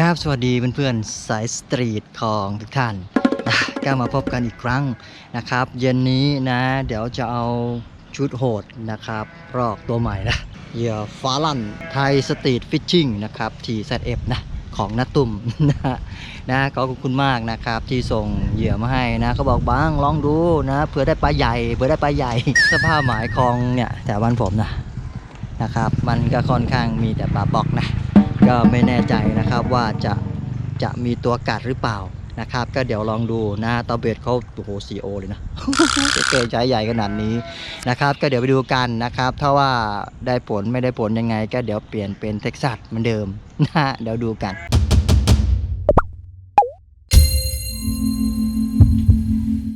ครับสวัสดีเพื่อนๆสายสตรีทของทุกท่านนะก็มาพบกันอีกครั้งนะครับ เย็นนี้นะ เดี๋ยวจะเอาชุดโหดนะครับรอกตัวใหม่นะเหยื่อฟ้าลั่นไทยสตรีทฟิชชิ่งนะครับ TZF นะของนัตุ่มนะนะขอบคุณมากนะครับ ที่ส่งเหยื่อมาให้นะเขาบอกบ้างลองดูนะเผื่อได้ปลาใหญ่เผื่อได้ปลาใหญ่สภาพหมายคลองเนี่ยแต่บ้านผมนะนะครับ มันก็ค่อนข้างมีแต่ปลาบอกนะ ก็ไม่แน่ใจนะครับว่าจะจะมีตัวกัดหรือเปล่านะครับ ก็เดี๋ยวลองดูนะตอเบดเขาโอ้โหซีโอเลยนะเกใจใหญ่ขนาดนี้นะครับ ก็เดี๋ยวไปดูกันนะครับ ถ้าว่าได้ผลไม่ได้ผลยังไง ก็เดี๋ยวเปลี่ยนเป็นเท็กซัสเหมือนเดิมนะฮะเดี๋ยวดูกัน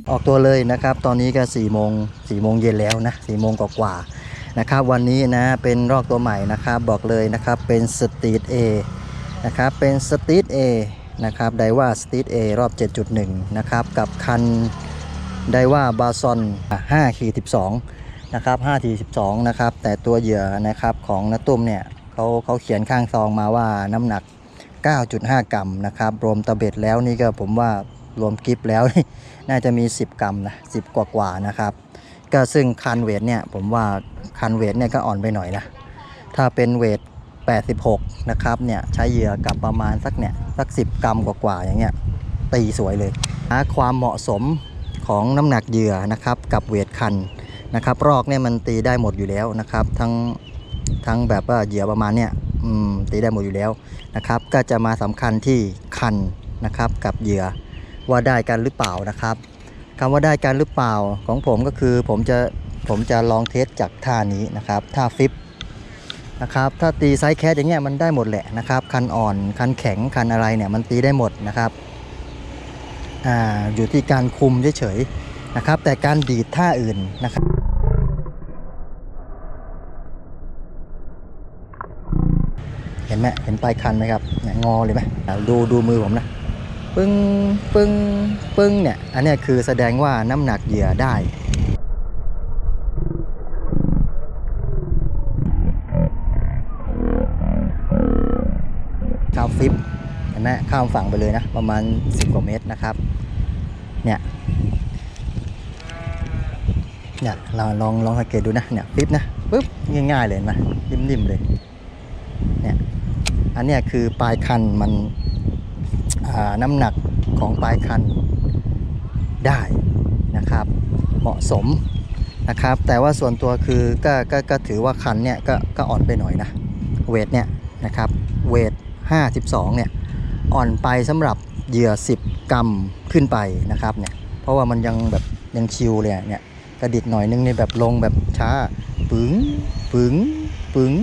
ออกตัวเลยนะครับ ตอนนี้ก็4ี่โมงสี่โมงเย็นแล้วนะสี่โมงกว่าๆ นะครับวันนี้นะเป็นรอกตัวใหม่นะครับบอกเลยนะครับเป็นสตรีทเอนะครับเป็นสตรีทเอนะครับไดว่าสตรีทเอรอบ 7.1 นะครับกับคันไดว่าบาซอน5ขีด12 นะครับ5ขีด12 นะครับแต่ตัวเหยื่อนะครับของนาตุ้มเนี่ยเขาเขาเขียนข้างซองมาว่าน้ำหนัก 9.5 กรัมนะครับรวมตะเบ็ดแล้วนี่ก็ผมว่ารวมกิฟแล้วน่าจะมี 10 กรัมนะ10 กว่ากว่านะครับ ก็ซึ่งคันเวทเนี่ยผมว่าคันเวทเนี่ยก็อ่อนไปหน่อยนะ ถ้าเป็นเวท 86 นะครับเนี่ยใช้เหยื่อกับประมาณสักเนี่ยสัก 10 กรัมกว่าๆอย่างเงี้ยตีสวยเลยหาความเหมาะสมของน้ำหนักเหยื่อนะครับกับเวทคันนะครับรอกเนี่ยมันตีได้หมดอยู่แล้วนะครับ ทั้งทั้งแบบว่าเหยื่อประมาณเนี่ยตีได้หมดอยู่แล้วนะครับ ก็จะมาสำคัญที่คันนะครับกับเหยื่อว่าได้กันหรือเปล่านะครับ คำว่าได้กันหรือเปล่าของผมก็คือผมจะผมจะลองเทสจากท่านี้นะครับท่าฟิปนะครับถ้าตีไซส์แคสอย่างเงี้ยมันได้หมดแหละนะครับคันอ่อนคันแข็งคันอะไรเนี่ยมันตีได้หมดนะครับอ่าอยู่ที่การคุมเฉยๆนะครับ แต่การดีดท่าอื่นนะครับเห็นไหมเห็นปลายคันไหมครับงอเลยไหมอ่าดูดูมือผมนะ งปึ้งปึ้งเนี่ย อันนี้คือแสดงว่าน้ำหนักเหยื่อได้ข้ามฟิปเห็นไหมข้ามฝั่งไปเลยนะ ประมาณ 10 กว่าเมตรนะครับ เนี่ย เนี่ย เราลองลองสังเกตดูนะ เนี่ยฟิปนะปึ๊บง่ายๆเลยนไหมนิ่มๆเลย เนี่ย อันนี้คือปลายคันมัน น้ำหนักของปลายคันได้นะครับ เหมาะสมนะครับ แต่ว่าส่วนตัวคือก็ก็ก็ถือว่าคันเนี่ยก็ก็อ่อนไปหน่อยนะเวทเนี่ยนะครับเวท 52 เนี่ยอ่อนไปสำหรับเหยื่อ 10 กรัมขึ้นไปนะครับเนี่ยเพราะว่ามันยังแบบยังชิวเลยเนี่ยกระดิกหน่อยนึงในแบบลงแบบช้าปึ๋งปึ๋งปึ๋ง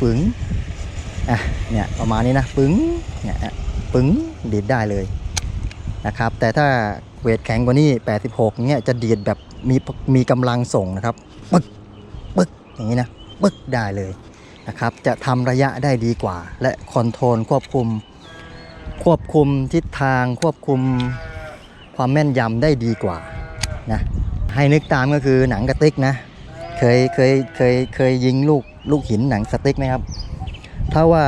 ปึ๋งอะเนี่ยประมาณนี้นะปึ๋งเนี่ย ปึ้งดีดได้เลยนะครับ แต่ถ้าเวทแข็งกว่านี้ 86เงี้ยจะดีดแบบมีมีกำลังส่งนะครับปึ๊กปึ๊กอย่างนี้นะปึ๊กได้เลยนะครับ จะทำระยะได้ดีกว่า และคอนโทรลควบคุม ควบคุมทิศทางควบคุมความแม่นยำได้ดีกว่านะให้นึกตามก็คือหนังกระติกนะเคยเคยเคยเคยยิงลูกลูกหินหนังสติ๊กไหมครับ ถ้าว่า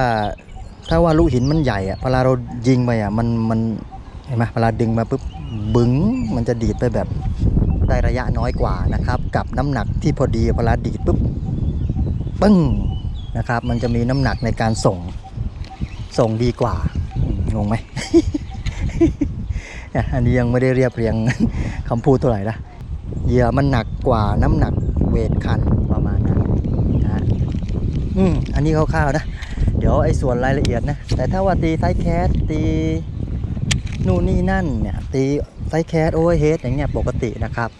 ถ้าว่าลูกหินมันใหญ่อะเวลาเรายิงไปอะมันมันเห็นไหมเวลาดึงมาปุ๊บบึ้งมันจะดีดไปแบบได้ระยะน้อยกว่านะครับ กับน้ำหนักที่พอดีเวลาดีดปุ๊บปึ้งนะครับ มันจะมีน้ำหนักในการส่งส่งดีกว่างงไหมอันนี้ยังไม่ได้เรียบเรียงคำพูดเท่าไหร่นะเหยื่อมันหนักกว่าน้ำหนักเวทคันประมาณนั้นนะอืมอันนี้คร่าวๆนะ ดี๋ยวไอ้ส่วนรายละเอียดนะ แต่ถ้าว่าตีไซส์แคสตีนู่นนี่นั่นเนี่ยตีไซส์แคสโอเวอร์เฮดอย่างเงี้ยปกตินะครับ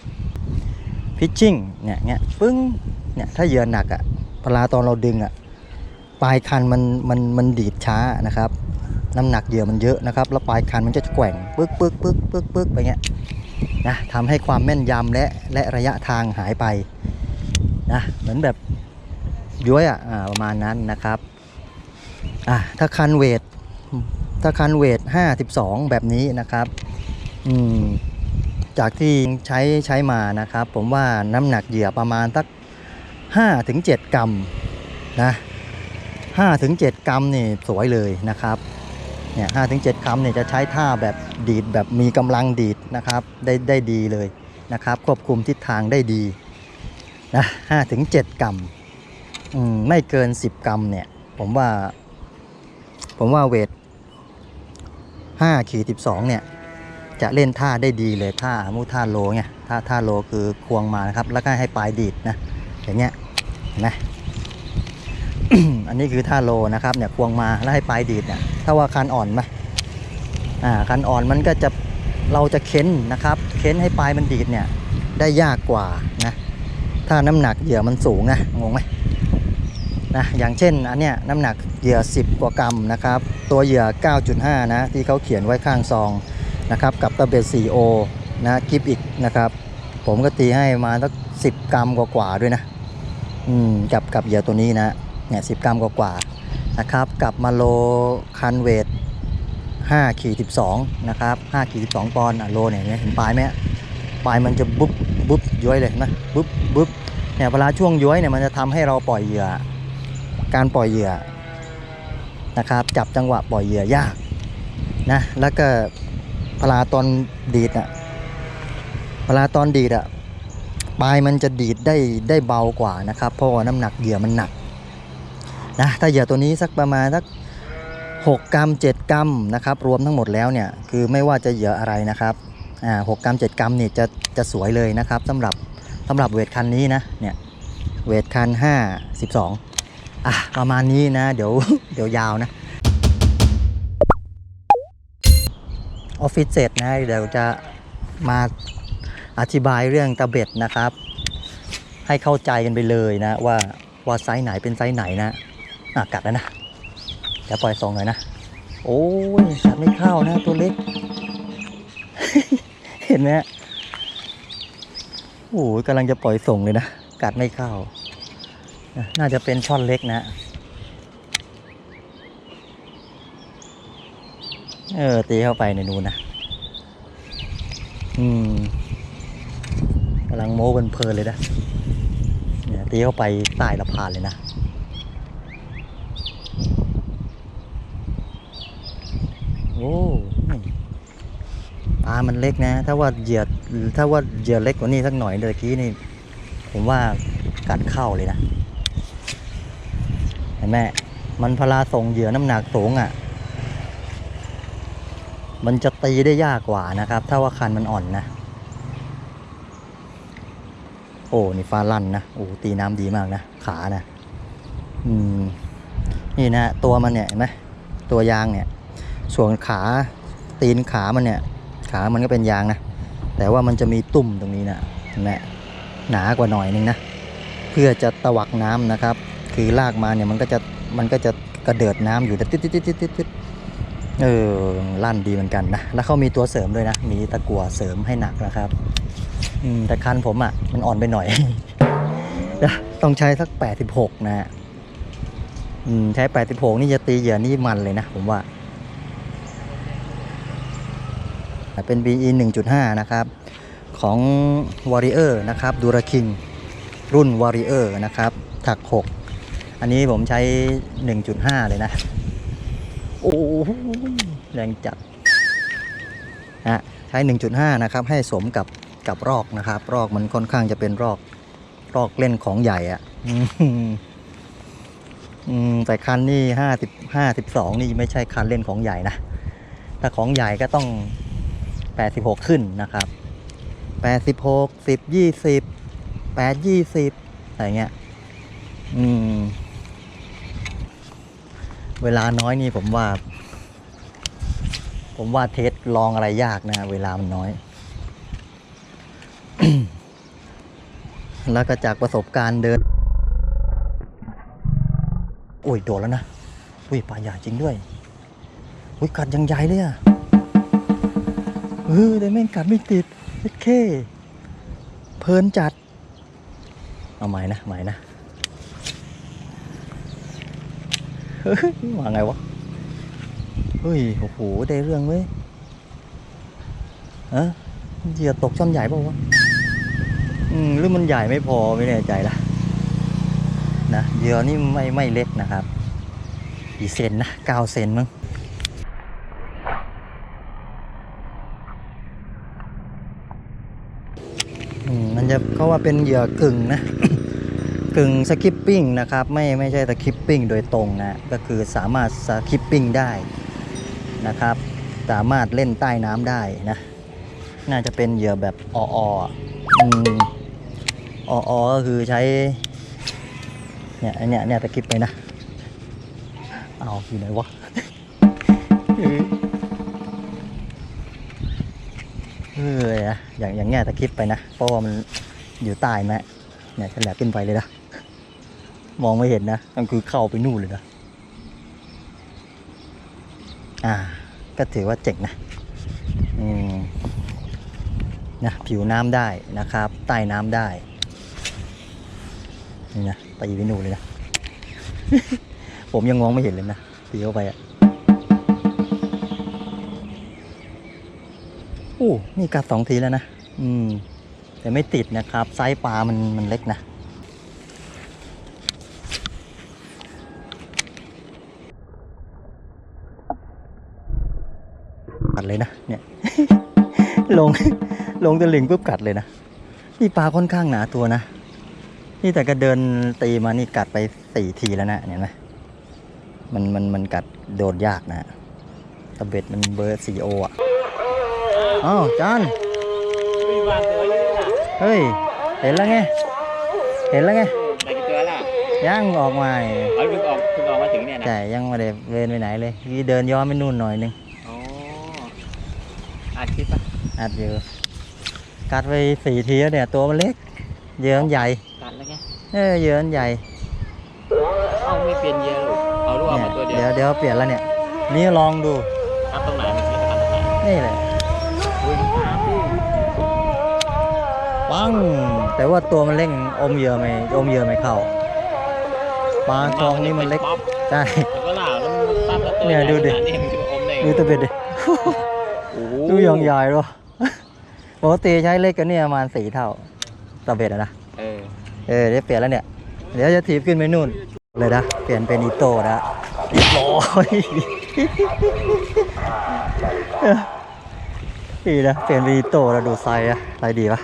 พิชชิ่งเนี่ยเงี้ยปึ้งเนี่ยถ้าเหยื่อหนักอะ่ะพลาตอนเราดึงอะ่ะปลายคันมันมันมันดีดช้านะครับ น้ำหนักเหยื่อมันเยอะนะครับ แล้วปลายคันมันจะแกว่งปึ๊กปึ๊กปึ๊กปึ๊กปึ๊กไปเงี้ยนะทำให้ความแม่นยำและและระยะทางหายไปนะเหมือนแบบย้วยอะอ่าประมาณนั้นนะครับ อะถ้าคันเวทถ้าคันเวท52แบบนี้นะครับอืมจากที่ใช้ใช้มานะครับ ผมว่าน้ำหนักเหยื่อประมาณสัก5ถึง7กรัมนะ5ถึง7กรัมนี่สวยเลยนะครับเนี่ยห้าถึงเจ็ดคำเนี่ยจะใช้ท่าแบบดีดแบบมีกำลังดีดนะครับ ได้ได้ดีเลยนะครับ ควบคุมทิศทางได้ดีนะห้าถึงเจ็ดกรัมอืมไม่เกิน10กรัมเนี่ย ผมว่า ผมว่าเวท5ขีด12 เนี่ย จะเล่นท่าได้ดีเลยท่ามูท่าโลไงท่าท่าโลคือควงมานะครับ แล้วก็ให้ปลายดีดนะอย่างเงี้ยเห็นไหมอันนี้คือท่าโลนะครับเนี่ยควงมาแล้วให้ปลายดีดเนี่ยถ้าว่าคันอ่อนไหมอ่าคันอ่อนมันก็จะเราจะเค้นนะครับเค้นให้ปลายมันดีดเนี่ยได้ยากกว่านะถ้าน้ำหนักเหยื่อมันสูงนะงงไหม นะอย่างเช่นอันเนี้ยน้ำหนักเหยื่อ 10 กว่ากรัมนะครับ ตัวเหยื่อ 9.5 นะ ที่เขาเขียนไว้ข้างซองนะครับ กับตะเบ็ด 4O นะกิฟอีกนะครับ ผมก็ตีให้มาสัก10 กรัมกว่าๆด้วยนะอืมกับกับเหยื่อตัวนี้นะเนี่ยสิกรัมกว่าๆนะครับกับมาโลคันเวท5ขีด12นะครับ5ขีด12ปอนด์อะโลเนี่ยเห็นปลายไหมปลายมันจะบุ๊บบุ๊บย้อยเลยนไหมบุ๊บบุ๊บเนี่ยเวลาช่วงย้อยเนี่ยมันจะทำให้เราปล่อยเหยื่อ การปล่อยเหยื่อนะครับ จับจังหวะปล่อยเหยื่อยากนะแล้วก็เวลาตอนดีดอะเวลาตอนดีดอะปลายมันจะดีดได้ได้เบากว่านะครับ เพราะว่าน้ำหนักเหยื่อมันหนักนะถ้าเหยื่อตัวนี้สักประมาณสัก6กรัม7 กรัมนะครับ รวมทั้งหมดแล้วเนี่ยคือไม่ว่าจะเหยื่ออะไรนะครับอ่าหกกรัม 7 กรัมนี่จะจะสวยเลยนะครับสำหรับสำหรับเวทคันนี้นะเนี่ยเวทคัน5 12 อะประมาณนี้นะ เดี๋ยวเดี๋ยวยาวนะออฟฟิศเสร็จนะเดี๋ยวจะมาอธิบายเรื่องตะเบ็ดนะครับ ให้เข้าใจกันไปเลยนะ ว่าว่าไซส์ไหนเป็นไซส์ไหนนะอะกัดแล้วนะเดี๋ยวปล่อยส่งหน่อยนะโอ้ยกัดไม่เข้านะตัวเล็ก เห็นไหมฮะโอ้ยกำลังจะปล่อยส่งเลยนะกัดไม่เข้า น่าจะเป็นช่อนเล็กนะ เออ ตีเข้าไปในนูนนะ อืมกำลังโม้เพลินเลยนะ เนี่ยตีเข้าไปใต้ละพานเลยนะโอ้ปลามันเล็กนะ ถ้าว่าเหยื่อถ้าว่าเหยื่อเล็กกว่านี้สักหน่อยเมื่อกี้นี่ ผมว่ากัดเข้าเลยนะ ห็นไหมมันพลาส่งเหยื่อน้ำหนักสูงอะ่ะ มันจะตีได้ยากกว่านะครับ ถ้าว่าคันมันอ่อนนะ โอ้ นี่ฟ้าลั่นนะ โอ้ ตีน้ำดีมากนะ ขานะ อืม นี่นะ ตัวมันเนี่ยเห็นไหมตัวยางเนี่ย ส่วนขาตีนขามันเนี่ย ขามันก็เป็นยางนะ แต่ว่ามันจะมีตุ่มตรงนี้นะเห็นไหมหนากว่าหน่อยนึงนะ เพื่อจะตวักน้ำนะครับ คือลากมาเนี่ยมันก็จะมันก็จะกระเดิดน้ำอยู่ติดติดติดติดติดติดเออลั่นดีเหมือนกันนะแล้วเขามีตัวเสริมด้วยนะมีตะกั่วเสริมให้หนักนะครับอืมแต่คันผมอะมันอ่อนไปหน่อยนะต้องใช้สัก 86 นะฮะอืมใช้ 86 นี่จะตีเหยื่อนี่มันเลยนะผมว่าเป็น BE 1.5 นะครับ ของ Warrior นะครับดูราคิงรุ่น Warrior นะครับ ถัก 6 อันนี้ผมใช้ 1.5 เลยนะ โอ้โหแรงจัดนะใช้ 1.5 นะครับ ให้สมกับกับรอกนะครับ รอกมันค่อนข้างจะเป็นรอก รอกเล่นของใหญ่อะอืมอืมแต่คันนี่ห้าสิบห้าสิบสองนี่ไม่ใช่คันเล่นของใหญ่นะ ถ้าของใหญ่ก็ต้องแปดสิบหกขึ้นนะครับแปดสิบหกสิบยี่สิบแปดยี่สิบอะไรเงี้ย อืม เวลาน้อยนี่ผมว่า ผมว่าเทสลองอะไรยากนะ เวลามันน้อย แล้วก็จากประสบการณ์เดินโอ้ยโดดแล้วนะอุ้ยปลาใหญ่จริงด้วยอุ้ยกัดยังใหญ่เลยอะเออแต่แม่งกัดไม่ติดเอ็ดเคเพลินจัด เอาใหม่นะใหม่นะ เฮ้ยว่าไงวะ เฮ้ย โอ้โห ได้เรื่องเว้ยเอเหยื่อตกช่อนใหญ่เปล่าวะ อืม หรือมันใหญ่ไม่พอไม่แน่ใจละนะเหยื่อนี่ไม่ไม่เล็กนะครับกี่เซนนะเก้าเซนมั้งอืมันจะเขาว่าเป็นเหยื่อกึ่งนะ กึ่งสคิปปิ้งนะครับไม่ไม่ใช่สคิปปิ้งโดยตรงนะก็คือสามารถสคิปปิ้งได้นะครับ สามารถเล่นใต้น้ำได้นะน่าจะเป็นเหยื่อแบบอออะอืมอออก็คือใช้เนี่ยเนี่ยเนี่ยตะคริปไปนะเอาอยู่ไหนวะเออนะอย่างอย่างเงี้ยตะคริปไปนะเพราะว่ามันอยู่ใต้แมะเนี่ยฉลบขึ้นไปเลยนะ มองไม่เห็นนะมันคือเข้าไปนู่นเลยนะ อ่า ก็ถือว่าเจ๋งนะ อืม นะ ผิวน้ำได้นะครับ ใต้น้ำได้ นี่นะตีไปนู่นเลยนะ ผมยังมองไม่เห็นเลยนะตีเข้าไปอะโอ้นี่กัดสองทีแล้วนะ อืม แต่ไม่ติดนะครับ ไซส์ปลามันมันเล็กนะ กัดเลยนะ เนี่ย ล งลงตะลิงปุ๊บกัดเลยนะนี่ปลาค่อนข้างหนาตัวนะนี่แต่ก็เดินตีมานี่กัดไปสี่ทีแล้วนะเห็นไหมมันมันมันกัดโดนยากนะตะเบ็ดมันเบอร์สี่โออะอ้าวจานมีวางตัวอยู่นี่นะเฮ้ย เห็นแล้วไง เห็นแล้วไงได้กี่ตัวล่ะยังออกมาอ๋อเพิ่งออกเพิ่งออกมาถึงเนี่ยนะแต่ยังไม่ได้เดินไปไหนเลยนี่เดินย้อนไปนู่นหน่อยนึงอ๋ออัดคลิปปะ อัดอยู่ กัดไปสี่ทีแล้วเนี่ยตัวมันเล็กเหยื่อมันใหญ่ตัดแล้วไง เออเหยื่อมันใหญ่ เอาไม่เปลี่ยนเยอะลูกเอาลูกเอาเนี่ยมาตัวเดียว เดี๋ยวเดี๋ยวเปลี่ยนแล้วเนี่ย นี่ลองดูตัดตรงไหนมันจะตัดตรงไหนนี่แหละอุ้ยน้ำพี่ปังแต่ว่าตัวมันเล็กอมเหยื่อไม่อมเหยื่อไม่เข้าปลาทองนี่มันเล็กป๊อปใช่แล้วก็เหล่าแล้วมันตัดแล้วตัวเนี่ยดูดิใหญ่ขนานี่มันจะมาอมได้ไงดูตะเบ็ดดิโอ้โหดูยองใหญ่หรอ ปกติใช้เล็กกันเนี่ยประมาณสี่เท่าตะเบ็ดอะนะ เออ เออเดี๋ยวเปลี่ยนแล้วเนี่ย เดี๋ยวจะถีบขึ้นไปนู่น เลยนะ เปลี่ยนเป็นอีโต้นะเรียบร้อยดีนะ เปลี่ยนเป็นอีโต้แล้วดูไซส์อะไซส์ดีปะ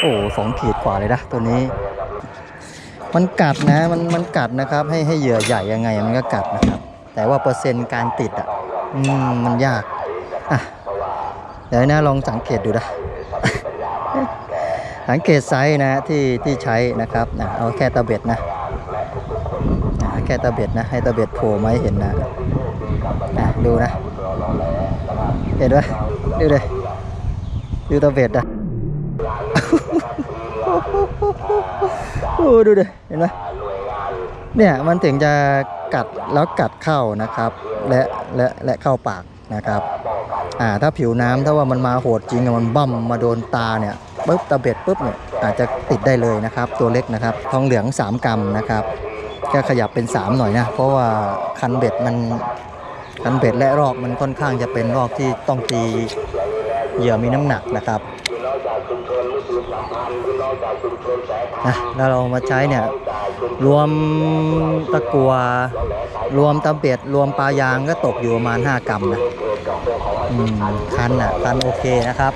โอ้โหสองขีดกว่าเลยนะ ตัวนี้ มันกัดนะ มันมันกัดนะครับ ให้ให้เหยื่อใหญ่ยังไงมันก็กัดนะครับ แต่ว่าเปอร์เซ็นต์การติดอะ อืม มันยาก อะ เดี๋ยวนะลองสังเกตดูนะ สังเกตไซส์นะที่ที่ใช้นะครับนะเอาแค่ตะเบ็ดนะแค่ตะเบ็ดนะ ให้ตะเบ็ดโผล่มาให้เห็นนะอะดูนะ เห็นไหมดูเลยดูตะเบ็ดนะโอ้ดูดิเห็นไหมเนี่ยมันถึงจะกัดแล้วกัดเข้านะครับ และและและเข้าปากนะครับ อ่าถ้าผิวน้ำถ้าว่ามันมาโหดจริงอะมันบั่มมาโดนตาเนี่ย ปุ๊บตะเบ็ดปุ๊บเนี่ยอาจจะติดได้เลยนะครับ ตัวเล็กนะครับทองเหลือง 3 กรัมนะครับก็ขยับเป็น 3 หน่อยนะ เพราะว่าคันเบ็ดมันคันเบ็ดและรอกมันค่อนข้างจะเป็นรอกที่ต้องตีเหยื่อมีน้ำหนักนะครับนะแล้วเรามาใช้เนี่ยรวมตะกัว รวมตะเบ็ดรวมปลายางก็ตกอยู่ประมาณ 5 กรัมนะคันอะคันโอเคนะครับ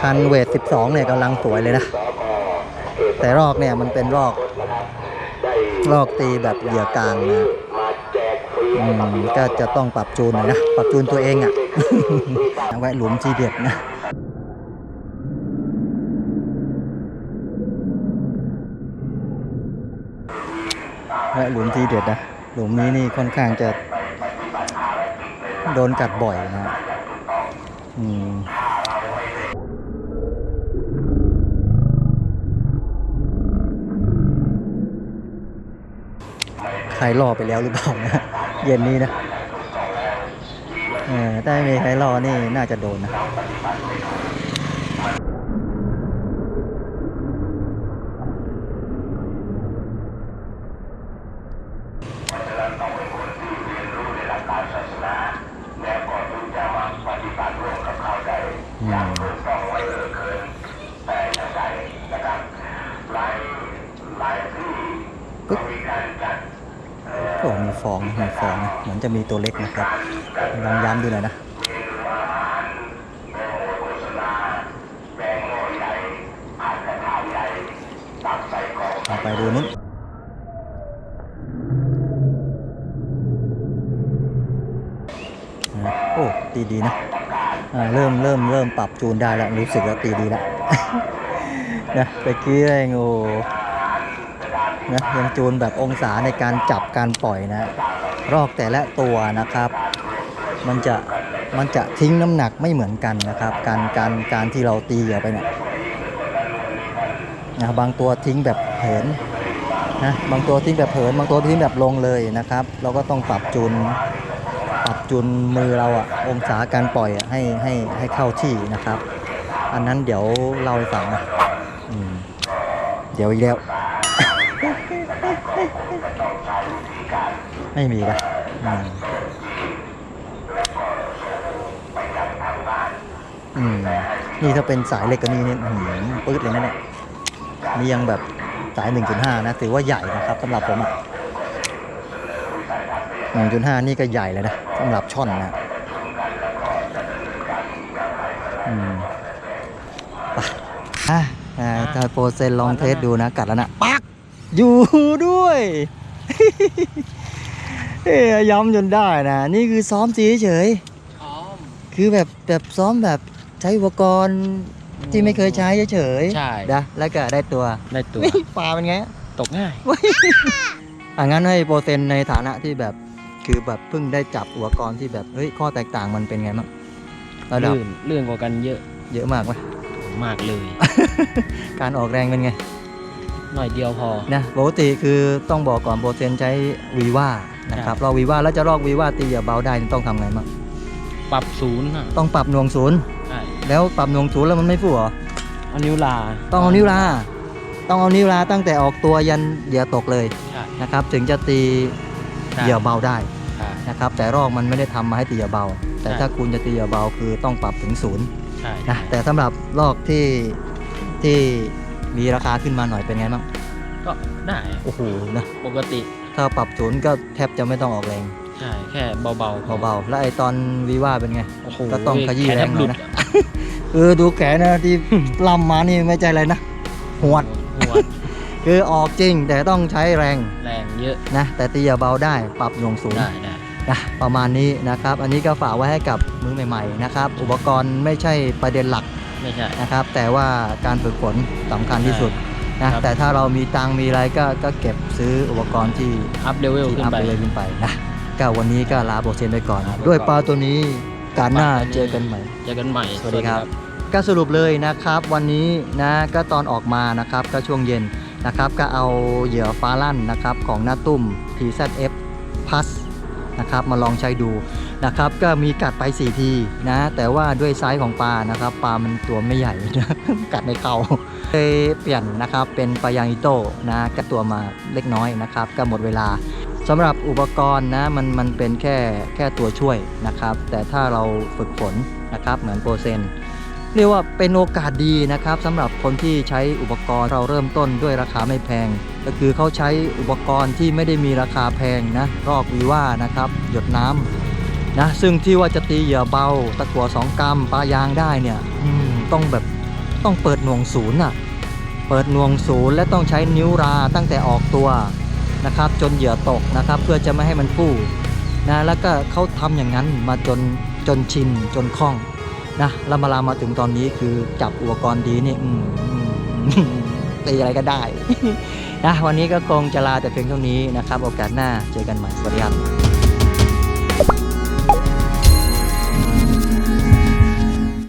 คันเวท 12 เนี่ยกำลังสวยเลยนะ แต่รอกเนี่ยมันเป็นรอก รอกตีแบบเหยื่อกลางนะก็จะต้องปรับจูนหน่อยนะ ปรับจูนตัวเองอะแวะหลุมทีเด็ดนะแวะหลุมทีเด็ดนะ หลุมนี้นี่ค่อนข้างจะ โดนกัดบ่อยนะอืม ใครล่อไปแล้วหรือเปล่านะเย็นนี้นะเออถ้าไม่มีใครล่อนี่น่าจะโดนนะ องหอยฟองเหมือนจะมีตัวเล็กนะครับลองย้ำดูหน่อยนะเอาไปดูนู้นโอ้ตีดีนะเริ่มเริ่มเริ่มปรับจูนได้แล้วรู้สึกว่าตีดีแล้วนะตะกี้เองโอ้ นะยังจูนแบบองศาในการจับการปล่อยนะ รอกแต่ละตัวนะครับ มันจะมันจะทิ้งน้ำหนักไม่เหมือนกันนะครับ การการการที่เราตีเหยื่อไปเนี่ยนะบางตัวทิ้งแบบเหินนะบางตัวทิ้งแบบเหินบางตัวทิ้งแบบลงเลยนะครับ เราก็ต้องปรับจูนปรับจูนมือเราอะองศาการปล่อยอะให้ให้ให้เข้าที่นะครับ อันนั้นเดี๋ยวเล่าให้ฟังนะเดี๋ยวอีกแล้ว ไม่มีนะอืมอืมนี่ถ้าเป็นสายเล็กกว่านี้นี่หือปื๊ดเลยนะเนี่ยนี่ยังแบบสาย 1.5 นะถือว่าใหญ่นะครับสำหรับผมอะ1.5 นี่ก็ใหญ่เลยนะสำหรับช่อนนะอืมไปอะอ่าถ้โปรเซนลองเทสดูนะกัดแล้วนะปัก อยู่ด้วยเอ้ยย้ำจนได้นะ นี่คือซ้อมสีเฉยพร้อมๆคือแบบแบบซ้อมแบบใช้อุปกรณ์ที่ไม่เคยใช้เฉยๆใช่นะแล้วก็ได้ตัวได้ตัวนี่ปลาเป็นไง ตกง่ายอะงั้นให้โปรเซนในฐานะที่แบบคือแบบเพิ่งได้จับอุปกรณ์ที่แบบเฮ้ยข้อแตกต่างมันเป็นไงบ้างระดับลื่นเรื่องกว่ากันเยอะ เยอะมากไหมมากเลย การออกแรงเป็นไง หน่อยเดียวพอ นะปกติคือต้องบอกก่อนโปรเซนใช้วีว่านะครับลอกวีว่าแล้วจะลอกวีว่าตีอย่าเบาได้นี่ต้องทำไงบ้างปรับศูนย์อะต้องปรับหน่วงศูนย์ ใช่แล้วปรับหน่วงศูนย์แล้วมันไม่ฟู่เหรอ เอานิ้วลาต้องเอานิ้วลา ต้องเอานิ้วลาตั้งแต่ออกตัวยันเหยื่อตกเลยใช่นะครับ ถึงจะตีใช่เหยื่อเบาได้ใช่ นะครับ แต่รอกมันไม่ได้ทำมาให้ตีเหยื่อเบา แต่ใช่ ถ้าคุณจะตีเหยื่อเบาคือต้องปรับถึงศูนย์ใช่นะแต่สำหรับลอกที่ที่ มีราคาขึ้นมาหน่อยเป็นไงบ้างก็ได้โอ้โหนะปกติถ้าปรับศูนย์ก็แทบจะไม่ต้องออกแรงใช่แค่เบาๆพอเบาๆแล้วไอตอนวีว่าเป็นไงโอ้โหก็ต้องขยี้ขนแรงหน่อยลุดนะเออดูแขนนะที่ล่ำมานี่ไม่ใจอะไรนะหวดหัวดคือออกจริงแต่ต้องใช้แรงแรงเยอะนะ แต่ตีอย่าเบาได้ปรับหน่วงสูงได้ได้นะประมาณนี้นะครับ อันนี้ก็ฝากไว้ให้กับมือใหม่ ๆ นะครับ อุปกรณ์ไม่ใช่ประเด็นหลัก ไม่ใช่ นะครับ แต่ว่าการฝึกฝนสำคัญที่สุดนะครับ แต่ถ้าเรามีตังค์มีอะไรก็ก็เก็บซื้ออุปกรณ์ที่อัพเลเวลที่ขึ้นอัพไปไปเลยขึ้นไปนะก็วันนี้ก็ลาโบเซนไปก่อนลาไปก่อนด้วยปลาตัวนี้การหน้าปลาตัวนี้เจอกันใหม่ เจอกันใหม่ สวัสดีครับ ก็สรุปเลยนะครับวันนี้นะก็ตอนออกมานะครับก็ช่วงเย็นนะครับก็เอาเหยื่อฟ้าลั่นนะครับของหน้าตุ้ม TZF Plus นะครับมาลองใช้ดู นะครับ ก็มีกัดไป 4 ทีนะ แต่ว่าด้วยไซส์ของปลานะครับ ปลามันตัวไม่ใหญ่นะกัดไม่เขาเลยเปลี่ยนนะครับเป็นปลายางอิโต้นะกัดตัวมาเล็กน้อยนะครับ ก็หมดเวลาสำหรับอุปกรณ์นะมันมันเป็นแค่แค่ตัวช่วยนะครับ แต่ถ้าเราฝึกฝนนะครับเหมือนโปรเซนเรียกว่าเป็นโอกาสดีนะครับสำหรับคนที่ใช้อุปกรณ์เราเริ่มต้นด้วยราคาไม่แพง ก็คือเขาใช้อุปกรณ์ที่ไม่ได้มีราคาแพงนะรอกวีว่านะครับ หยดน้ำ นะซึ่งที่ว่าจะตีเหยื่อเบา ตะกั่ว2กรัมปลายางได้เนี่ยต้องแบบต้องเปิดหน่วงศูนย์อะเปิดหน่วงศูนย์และต้องใช้นิ้วราตั้งแต่ออกตัวนะครับ จนเหยื่อตกนะครับ เพื่อจะไม่ให้มันฟู่นะแล้วก็เขาทำอย่างนั้นมาจนจนชินจนคล่องนะแล้วมาลามาถึงตอนนี้คือจับอุปกรณ์ดีนี่ตีอะไรก็ได้นะวันนี้ก็คงจะลาแต่เพียงเท่านี้นะครับ โอกาสหน้าเจอกันใหม่สวัสดีครับ